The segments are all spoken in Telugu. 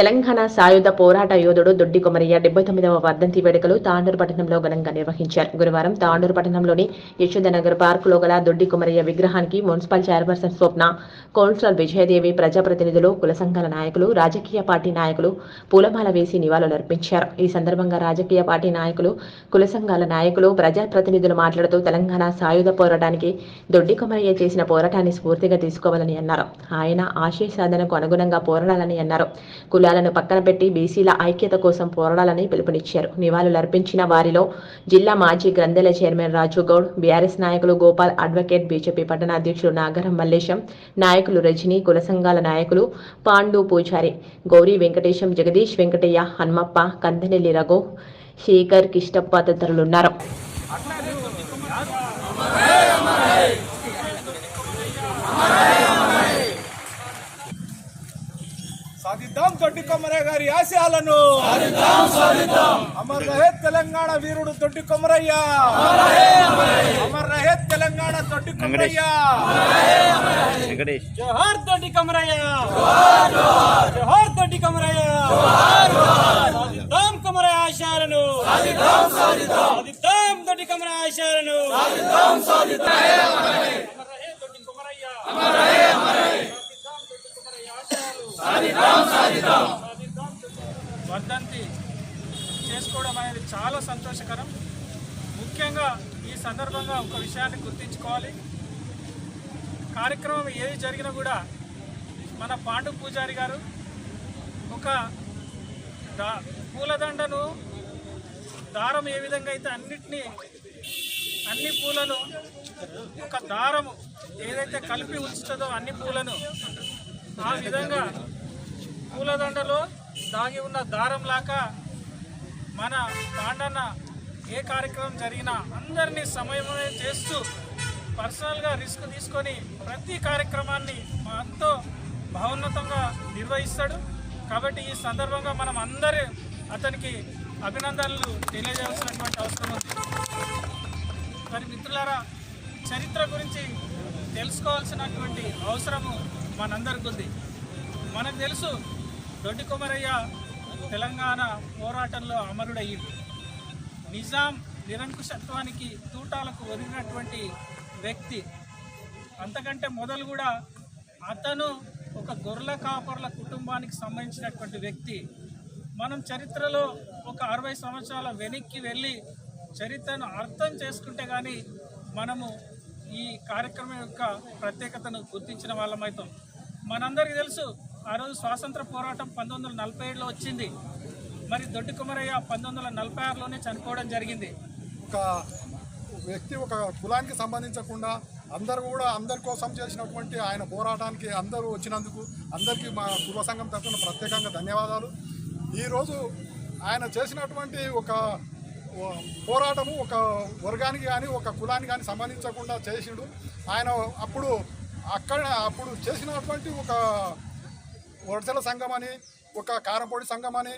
తెలంగాణ సాయుధ పోరాట యోధుడు దొడ్డి కొమరయ్య డెబ్బై తొమ్మిదవ వర్ధంతి వేడుకలు తాండూరు పట్టణంలో ఘనంగా నిర్వహించారు. గురువారం తాండూరు పట్టణంలోని యశోదనగర్ పార్కులో గల దొడ్డి కొమరయ్య విగ్రహానికి municipal chairperson Swapna councillor Vijayadevi ప్రజాప్రతినిధులు కుల సంఘాల నాయకులు రాజకీయ పార్టీ నాయకులు పూలమాల వేసి నివాళులర్పించారు ఈ సందర్భంగా రాజకీయ పార్టీ నాయకులు కుల సంఘాల నాయకులు ప్రజాప్రతినిధులు మాట్లాడుతూ తెలంగాణ సాయుధ పోరాటానికి దొడ్డి కొమరయ్య చేసిన పోరాటాన్ని స్ఫూర్తిగా తీసుకోవాలని అన్నారు. ఆయన ఆశయ సాధనకు అనుగుణంగా పోరాడాలని అన్నారు. కుల కులాలను పక్కన పెట్టి బీసీల ఐక్యత కోసం పోరాడాలని పిలుపునిచ్చారు. నివాళులర్పించిన వారిలో జిల్లా మాజీ గ్రంథాలయ చైర్మన్ రాజు గౌడ్ బీఆర్ఎస్ నాయకులు గోపాల్ అడ్వకేట్ బీజేపీ పట్టణ అధ్యక్షులు నాగరం మల్లేశం నాయకులు రజని కుల సంఘాల నాయకులు పాండు పూజారి గౌరీ వెంకటేశం జగదీష్ వెంకటయ్య హన్మప్ప కందనెల్లి రఘు శేఖర్ కిష్టప్ప తదితరులున్నారు సాధిద్దాం దొడ్డి కొమ్మరయ్య గారి ఆశయాలను. అమర్ రహే తెలంగాణ వీరుడు దొడ్డి కొమరయ్య అమర్ రహే తెలంగాణ దొడ్డి వెంకటేష్. జోహార్ దొడ్డి కొమరయ్య జోహార్ దొడ్డి కొమరయ్య సాధిద్దాం కొమరయ్య ఆశయాలను. సాధిద్దాం దొడ్డి కొమరయ్య ఆశయాలను. అమర్ రహే దొడ్డి కొమరయ్య వర్ధంతి చేసుకోవడం అనేది చాలా సంతోషకరం. ముఖ్యంగా ఈ సందర్భంగా ఒక విషయాన్ని గుర్తించుకోవాలి. కార్యక్రమం ఏది జరిగినా కూడా మన పాండు పూజారి గారు ఒక దా పూలదండను దారం ఏ విధంగా అయితే అన్నిటినీ అన్ని పూలను ఒక దారము ఏదైతే కలిపి ఉంచుతుందో అన్ని పూలను ఆ విధంగా పూలదండలో దాగి ఉన్న దారం లాగా మన పాండన్న ఏ కార్యక్రమం జరిగినా అందరినీ సమన్వయం చేస్తూ పర్సనల్గా రిస్క్ తీసుకొని ప్రతి కార్యక్రమాన్ని ఎంతో భావోన్నతంగా నిర్వహిస్తాడు. కాబట్టి ఈ సందర్భంగా మనం అందరూ అతనికి అభినందనలు తెలియజేయాల్సినటువంటి అవసరం ఉంది. మరి మిత్రులారా చరిత్ర గురించి తెలుసుకోవాల్సినటువంటి అవసరము మనందరికి ఉంది మనకు తెలుసు దొడ్డి కుమరయ్య తెలంగాణ పోరాటంలో అమరుడయ్యింది నిజాం నిరంకుశత్వానికి తూటాలకు ఒరిగినటువంటి వ్యక్తి. అంతకంటే మొదలు కూడా అతను ఒక గొర్రెల కాపర్ల కుటుంబానికి సంబంధించినటువంటి వ్యక్తి. మనం చరిత్రలో ఒక అరవై సంవత్సరాల వెనక్కి వెళ్ళి చరిత్రను అర్థం చేసుకుంటే కానీ మనము ఈ కార్యక్రమం యొక్క ప్రత్యేకతను గుర్తించిన వాళ్ళమవుతాం మనందరికీ తెలుసు ఆ రోజు స్వాతంత్ర పోరాటం పంతొమ్మిది వందల నలభై ఏడులో వచ్చింది. మరి దొడ్డి కుమరయ్య పంతొమ్మిది వందల నలభై ఆరులోనే చనిపోవడం జరిగింది. ఒక వ్యక్తి ఒక కులానికి సంబంధించకుండా అందరూ కూడా అందరి కోసం చేసినటువంటి ఆయన పోరాటానికి అందరూ వచ్చినందుకు అందరికీ మా కుల సంఘం తరఫున ప్రత్యేకంగా ధన్యవాదాలు. ఈరోజు ఆయన చేసినటువంటి ఒక పోరాటము ఒక వర్గానికి కానీ ఒక కులానికి కానీ సంబంధించకుండా చేసిండు. ఆయన అప్పుడు అక్కడ అప్పుడు చేసినటువంటి ఒక వడసల సంఘం అని ఒక కారంపొడి సంఘం అని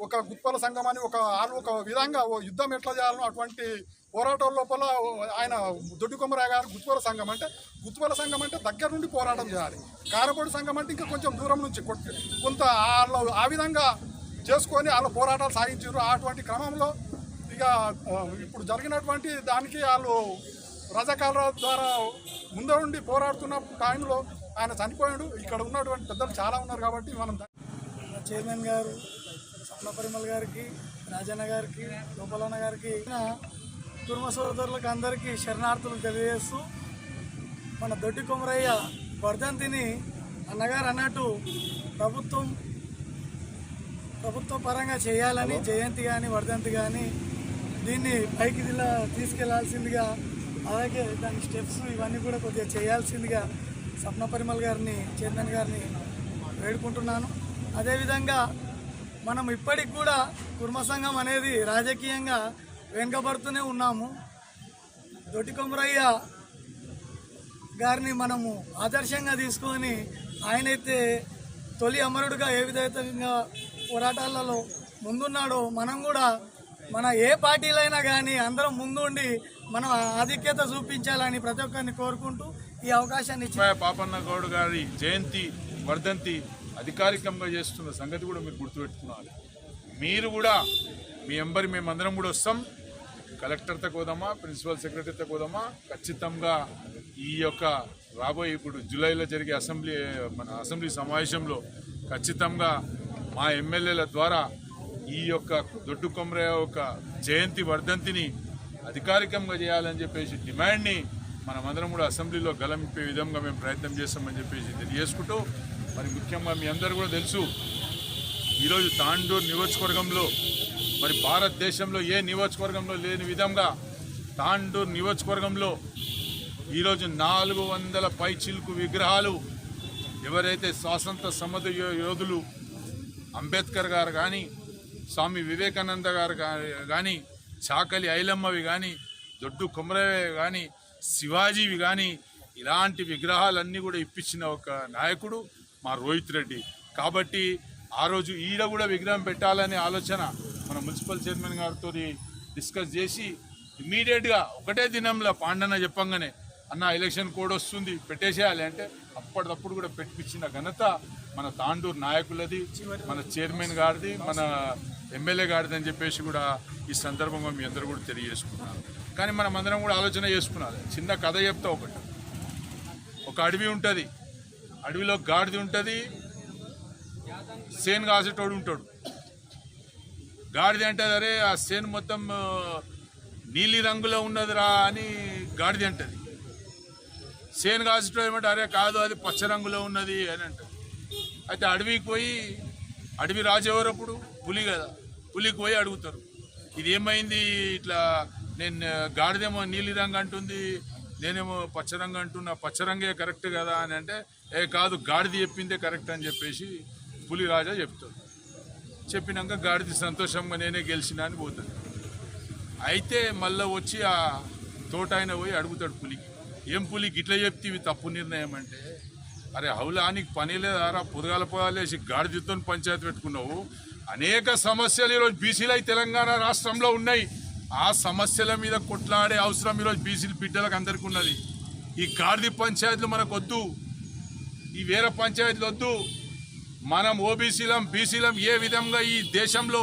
ఒక గుత్పల సంఘం అని ఒక ఒక విధంగా ఓ యుద్ధం ఎట్లా చేయాలనో అటువంటి పోరాటం లోపల ఆయన దొడ్డి కొమ్మరాయ గారు గుత్పల సంఘం అంటే గుత్పల సంఘం అంటే దగ్గర నుండి పోరాటం చేయాలి. కారపొడి సంఘం అంటే ఇంకా కొంచెం దూరం నుంచి కొంత వాళ్ళు ఆ విధంగా చేసుకొని వాళ్ళ పోరాటాలు సాగించారు అటువంటి క్రమంలో ఇక ఇప్పుడు జరిగినటువంటి దానికి వాళ్ళు రజకాల ద్వారా ముందు నుండి పోరాడుతున్న టైంలో ఆయన చనిపోయాడు. ఇక్కడ ఉన్నటువంటి పెద్దలు చాలా ఉన్నారు కాబట్టి మనం చైర్మన్ గారు సప్న పరిమల్ గారికి రాజన్న గారికి గోపాలన్న గారికి కుటుంబ సోదరులకు అందరికీ శరణార్థులు తెలియజేస్తూ మన దొడ్డి కొమరయ్య వర్ధంతిని అన్నగారు అన్నట్టు ప్రభుత్వం ప్రభుత్వ పరంగా చేయాలని జయంతి కానీ వర్ధంతి కానీ దీన్ని పైకి తీసుకెళ్ళాల్సిందిగా అలాగే దాని స్టెప్స్ ఇవన్నీ కూడా కొద్దిగా చేయాల్సిందిగా సప్న పరిమల్ గారిని చైర్మన్ గారిని వేడుకుంటున్నాను. అదేవిధంగా మనం ఇప్పటికి కూడా కుర్మ సంఘం అనేది రాజకీయంగా వెనుకబడుతూనే ఉన్నాము. దొడ్డి కొమరయ్య గారిని మనము ఆదర్శంగా తీసుకొని ఆయనైతే తొలి అమరుడుగా ఏ విధంగా పోరాటాలలో ముందున్నాడో మనం కూడా మన ఏ పార్టీలైనా కానీ అందరం ముందుండి మనం ఆధిక్యత చూపించాలని ప్రతి ఒక్కరిని కోరుకుంటూ ఈ అవకాశాన్ని పాపన్న గౌడ్ గారి జయంతి వర్ధంతి అధికారికంగా చేస్తున్న సంగతి కూడా మీరు గుర్తుపెట్టుకున్నారు మీరు కూడా మీ ఎంబరి మేమందరం కూడా వస్తాం. కలెక్టర్తో కోదామా ప్రిన్సిపల్ సెక్రటరీతో కోదామా ఖచ్చితంగా ఈ యొక్క రాబోయే ఇప్పుడు జూలైలో జరిగే అసెంబ్లీ మన అసెంబ్లీ సమావేశంలో ఖచ్చితంగా మా ఎమ్మెల్యేల ద్వారా ఈ యొక్క దొడ్డు కొమరయ్య యొక్క జయంతి వర్ధంతిని అధికారికంగా చేయాలని చెప్పేసి డిమాండ్ని మనమందరం కూడా అసెంబ్లీలో గలమిప్పే విధంగా మేము ప్రయత్నం చేస్తామని చెప్పేసి తెలియజేసుకుంటూ మరి ముఖ్యంగా మీ అందరూ కూడా తెలుసు ఈరోజు తాండూరు నియోజకవర్గంలో మరి భారతదేశంలో ఏ నియోజకవర్గంలో లేని విధంగా తాండూరు నియోజకవర్గంలో ఈరోజు నాలుగు వందల పై చిలుకు విగ్రహాలు ఎవరైతే స్వాతంత్ర సమధ యోధులు అంబేద్కర్ గారు కానీ స్వామి వివేకానంద గారు కానీ చాకలి ఐలమ్మవి కానీ దొడ్డు కొమరయ్య కానీ శివాజీవి కానీ ఇలాంటి విగ్రహాలన్నీ కూడా ఇప్పించిన ఒక నాయకుడు మా రోహిత్ రెడ్డి. కాబట్టి ఆ రోజు ఈడ కూడా విగ్రహం పెట్టాలనే ఆలోచన మన మున్సిపల్ చైర్మన్ గారితో డిస్కస్ చేసి ఇమీడియట్గా ఒకటే దినంలో పాండన చెప్పంగానే అన్న ఎలక్షన్ కోడ్ వస్తుంది పెట్టేసేయాలి. అంటే అప్పటిదప్పుడు కూడా పెట్టించిన ఘనత మన తాండూరు నాయకులది మన చైర్మన్ గారిది మన ఎమ్మెల్యే గారిదని చెప్పేసి కూడా ఈ సందర్భంగా మీ అందరూ కూడా తెలియజేసుకున్నాను కానీ మనం అందరం కూడా ఆలోచన చేసుకున్నాలి చిన్న కథ చెప్తా ఒకటి. ఒక అడవి ఉంటుంది. అడవిలో గాడిది ఉంటుంది. సేను కాసేటోడు ఉంటాడు. గాడిది అంటది అరే ఆ సేను మొత్తం నీలి రంగులో ఉన్నదిరా అని గాడిది అంటది. సేను కాసేటోడు ఏమంటే అరే కాదు అది పచ్చ రంగులో ఉన్నది అని అంటది. అయితే అడవికి పోయి అడవి రాజు ఎవరప్పుడు? పులి కదా పులికి పోయి అడుగుతారు. ఇది ఏమైంది ఇట్లా నేను గాడిదేమో నీలి రంగు అంటుంది నేనేమో పచ్చ రంగు అంటున్నా పచ్చ రంగే కరెక్ట్ కదా అని అంటే ఏ కాదు గాడిది చెప్పిందే కరెక్ట్ అని చెప్పేసి పులి రాజా చెప్తాడు. చెప్పినాక గాడిద సంతోషంగా నేనే గెలిచిన అని పోతుంది అయితే మళ్ళీ వచ్చి ఆ తోట ఆయన పోయి అడుగుతాడు పులికి. ఏం పులికి ఇట్లా చెప్తే ఇవి తప్పు నిర్ణయం అంటే అరే హౌలానికి పని లేదారా? పొదగాల పొదాలేసి గాడిదతో పంచాయతీ పెట్టుకున్నావు. అనేక సమస్యలు ఈరోజు బీసీలు అయి తెలంగాణ రాష్ట్రంలో ఉన్నాయి. ఆ సమస్యల మీద కొట్లాడే అవసరం ఈరోజు బీసీలు బిడ్డలకు అందరికీ ఉన్నది. ఈ గాడిద పంచాయతీలు మనకు వద్దు. ఈ వేరే పంచాయతీలు వద్దు. మనం ఓబీసీలం బీసీలం ఏ విధంగా ఈ దేశంలో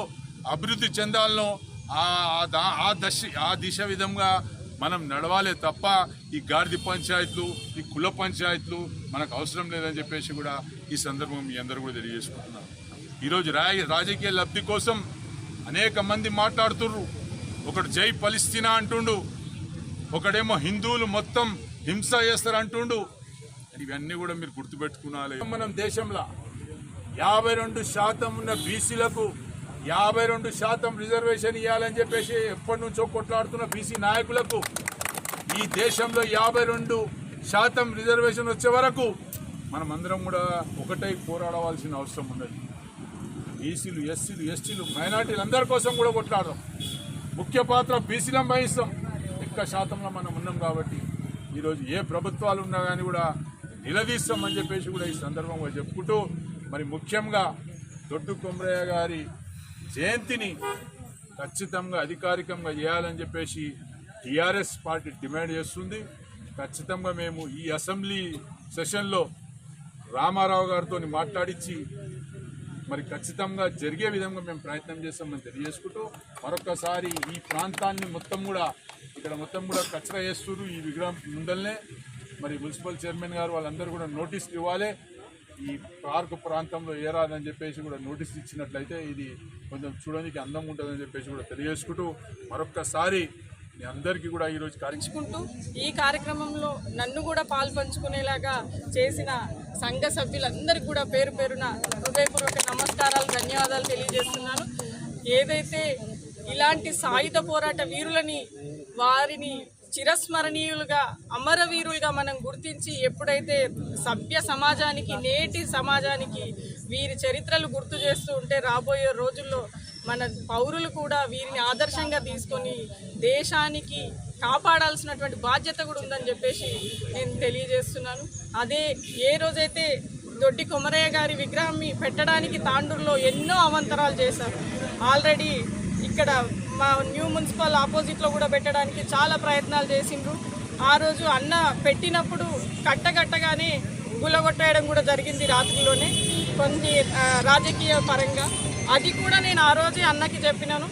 అభివృద్ధి చెందాలనో ఆ దశ ఆ దిశ విధంగా మనం నడవాలే తప్ప ఈ గాడిది పంచాయతీలు ఈ కుల పంచాయతీలు మనకు అవసరం లేదని చెప్పేసి కూడా ఈ సందర్భం మీ అందరూ కూడా తెలియజేసుకుంటున్నాం ఈరోజు రా రాజకీయ లబ్ధి కోసం అనేక మంది మాట్లాడుతుర్రు. ఒకడు జై పలిస్తీనా అంటుండు. ఒకడేమో హిందువులు మొత్తం హింస చేస్తారు అంటుండు. ఇవన్నీ కూడా మీరు గుర్తుపెట్టుకునాలి మనం దేశంలో యాభై రెండు శాతం ఉన్న బీసీలకు యాభై రెండు శాతం రిజర్వేషన్ ఇవ్వాలని చెప్పేసి ఎప్పటి నుంచో కొట్లాడుతున్న బీసీ నాయకులకు ఈ దేశంలో యాభై రెండు శాతం రిజర్వేషన్ వచ్చే వరకు మనమందరం కూడా ఒకటై పోరాడవలసిన అవసరం ఉన్నది. బీసీలు ఎస్సీలు ఎస్టీలు మైనార్టీలు అందరి కోసం కూడా కొట్లాడదాం. ముఖ్య పాత్ర బీసీలం వహిస్తాం. ఎక్కువ శాతంలో మనం ఉన్నాం కాబట్టి ఈరోజు ఏ ప్రభుత్వాలు ఉన్నా కానీ కూడా నిలదీస్తామని చెప్పేసి కూడా ఈ సందర్భంగా చెప్పుకుంటూ మరి ముఖ్యంగా దొడ్డు కొమరయ్య గారి జయంతిని ఖచ్చితంగా అధికారికంగా చేయాలని చెప్పేసి టీఆర్ఎస్ పార్టీ డిమాండ్ చేస్తుంది. ఖచ్చితంగా మేము ఈ అసెంబ్లీ సెషన్లో రామారావు గారితో మాట్లాడించి మరి ఖచ్చితంగా జరిగే విధంగా మేము ప్రయత్నం చేస్తామని తెలియజేసుకుంటూ మరొకసారి ఈ ప్రాంతాన్ని మొత్తం కూడా ఇక్కడ మొత్తం కూడా కచ్చరా చేస్తున్నారు ఈ విగ్రహం ముందల్నే. మరి మున్సిపల్ చైర్మన్ గారు వాళ్ళందరూ కూడా నోటీసులు ఇవ్వాలి. ఈ పార్క్ ప్రాంతంలో ఏరాదని చెప్పేసి కూడా నోటీస్ ఇచ్చినట్లయితే ఇది కొంచెం చూడడానికి అందంగా ఉంటుందని చెప్పేసి కూడా తెలియజేసుకుంటూ మరొక్కసారి మీ అందరికీ కూడా ఈరోజు కార్యక్రమం ఈ కార్యక్రమంలో నన్ను కూడా పాల్పంచుకునేలాగా చేసిన సంఘ సభ్యులందరికీ కూడా పేరు పేరున హృదయపూర్వక నమస్కారాలు ధన్యవాదాలు తెలియజేస్తున్నాను. ఏదైతే ఇలాంటి సాయుధ పోరాట వీరులని వారిని చిరస్మరణీయులుగా అమరవీరులుగా మనం గుర్తించి ఎప్పుడైతే సభ్య సమాజానికి నేటి సమాజానికి వీరి చరిత్రలు గుర్తు చేస్తూ ఉంటే రాబోయే రోజుల్లో మన పౌరులు కూడా వీరిని ఆదర్శంగా తీసుకొని దేశానికి కాపాడాల్సినటువంటి బాధ్యత కూడా ఉందని చెప్పేసి నేను తెలియజేస్తున్నాను. అదే ఏ రోజైతే దొడ్డి కొమరయ్య గారి విగ్రహం పెట్టడానికి తాండూరులో ఎన్నో అవంతరాలు చేశారు. ఆల్రెడీ ఇక్కడ మా న్యూ మున్సిపల్ ఆపోజిట్లో కూడా పెట్టడానికి చాలా ప్రయత్నాలు చేసిండ్రు. ఆ రోజు అన్న పెట్టినప్పుడు కట్టగట్టగానే గులగొట్టేయడం కూడా జరిగింది రాత్రిలోనే. కొన్ని రాజకీయ పరంగా. అది కూడా నేను ఆ రోజే అన్నకి చెప్పినాను.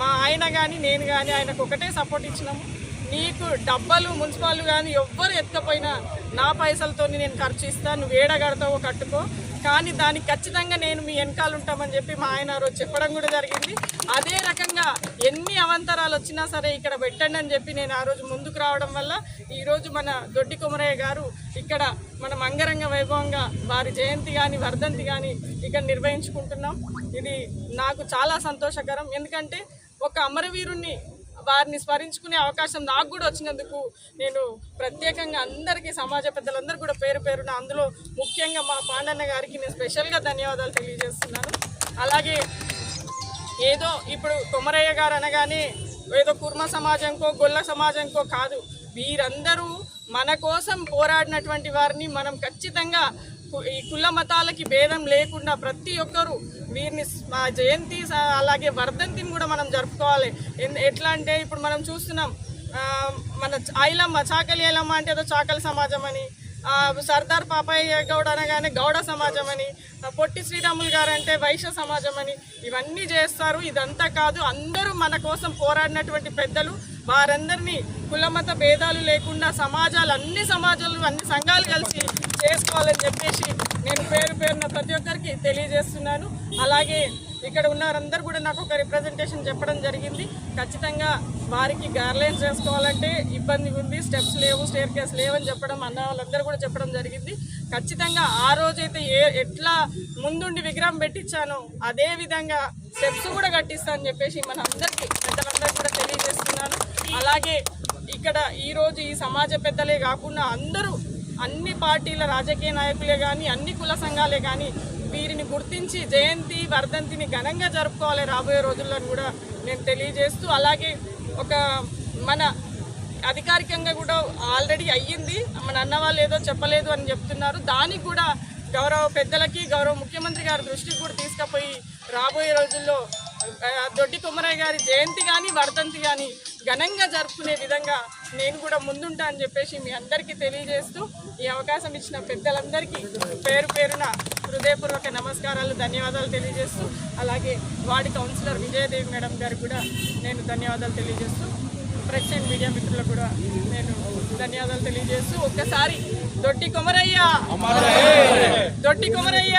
మా ఆయన కానీ నేను కానీ ఆయనకు ఒకటే సపోర్ట్ ఇచ్చినాము. నీకు డబ్బలు మున్సిపాలు కానీ ఎవ్వరు ఎత్తకపోయినా నా పైసలతో నేను ఖర్చు ఇస్తాను నువ్వు ఏడగడతావో కట్టుకో. కానీ దానికి ఖచ్చితంగా నేను మీ వెనకాల ఉంటామని చెప్పి మా ఆయన రోజు చెప్పడం కూడా జరిగింది. అదే రకంగా ఎన్ని అవంతరాలు వచ్చినా సరే ఇక్కడ పెట్టండి అని చెప్పి నేను ఆ రోజు ముందుకు రావడం వల్ల ఈరోజు మన దొడ్డి కుమరయ్య గారు ఇక్కడ మనం అంగరంగ వైభవంగా వారి జయంతి కానీ వర్ధంతి కానీ ఇక్కడ నిర్వహించుకుంటున్నాం. ఇది నాకు చాలా సంతోషకరం. ఎందుకంటే ఒక అమరవీరుణ్ణి వారిని స్మరించుకునే అవకాశం నాకు కూడా వచ్చినందుకు నేను ప్రత్యేకంగా అందరికీ సమాజ పెద్దలందరూ కూడా పేరు పేరున అందులో ముఖ్యంగా మా పాండన్న గారికి నేను స్పెషల్గా ధన్యవాదాలు తెలియజేస్తున్నాను. అలాగే ఏదో ఇప్పుడు కొమరయ్య గారు అనగానే ఏదో కుర్మ సమాజంకో గొల్ల సమాజంకో కాదు. వీరందరూ మన కోసం పోరాడినటువంటి వారిని మనం ఖచ్చితంగా కుల మతాలకి భేదం లేకుండా ప్రతి ఒక్కరూ వీరిని జయంతి అలాగే వర్ధంతిని కూడా మనం జరుపుకోవాలి. ఎన్- ఎట్లా అంటే ఇప్పుడు మనం చూస్తున్నాం మన ఐలమ్మ చాకలి ఐలమ్మ అంటే ఏదో చాకలి సమాజం అని సర్దార్ పాపయ్య గౌడ్ అనగానే గౌడ సమాజం అని పొట్టి శ్రీరాములు గారు అంటే వైశ్య సమాజం అని ఇవన్నీ చేస్తారు. ఇదంతా కాదు అందరూ మన కోసం పోరాడినటువంటి పెద్దలు వారందరినీ కులమత భేదాలు లేకుండా సమాజాలు అన్ని సమాజాలు అన్ని సంఘాలు కలిసి చేసుకోవాలని చెప్పేసి నేను పేరు పేరున ప్రతి ఒక్కరికి తెలియజేస్తున్నాను. అలాగే ఇక్కడ ఉన్నారందరూ కూడా నాకు ఒక రిప్రజెంటేషన్ చెప్పడం జరిగింది. ఖచ్చితంగా వారికి గార్లైన్స్ చేసుకోవాలంటే ఇబ్బంది ఉంది స్టెప్స్ లేవు స్టేర్ కేస్ లేవని చెప్పడం అన్న వాళ్ళందరూ కూడా చెప్పడం జరిగింది. ఖచ్చితంగా ఆ రోజైతే ఏ ఎట్లా ముందుండి విగ్రహం పెట్టించానో అదే విధంగా స్టెప్స్ కూడా కట్టిస్తా అని చెప్పేసి మన అందరికీ పెద్దలందరికీ కూడా తెలియజేస్తున్నాను. అలాగే ఇక్కడ ఈరోజు ఈ సమాజ పెద్దలే కాకుండా అందరూ అన్ని పార్టీల రాజకీయ నాయకులే కానీ అన్ని కుల సంఘాలే కానీ వీరిని గుర్తించి జయంతి వర్ధంతిని ఘనంగా జరుపుకోవాలి రాబోయే రోజుల్లో కూడా నేను తెలియజేస్తూ అలాగే ఒక మన అధికారికంగా కూడా ఆల్రెడీ అయ్యింది. మన అన్న వాళ్ళు ఏదో చెప్పలేదు అని చెప్తున్నారు. దానికి కూడా గౌరవ పెద్దలకి గౌరవ ముఖ్యమంత్రి గారి దృష్టికి కూడా తీసుకుపోయి రాబోయే రోజుల్లో దొడ్డి కుమ్మరయ్య గారి జయంతి కానీ వర్ధంతి కానీ ఘనంగా జరుపుకునే విధంగా నేను కూడా ముందుంటా అని చెప్పేసి మీ అందరికీ తెలియజేస్తూ ఈ అవకాశం ఇచ్చిన పెద్దలందరికీ పేరు పేరున హృదయపూర్వక నమస్కారాలు ధన్యవాదాలు తెలియజేస్తూ అలాగే వార్డు కౌన్సిలర్ విజయదేవి మేడం గారికి కూడా నేను ధన్యవాదాలు తెలియజేస్తూ ప్రెస్ అండ్ మీడియా మిత్రులకు కూడా నేను ధన్యవాదాలు తెలియజేస్తూ ఒక్కసారి దొడ్డి కొమరయ్య దొడ్డి కొమరయ్య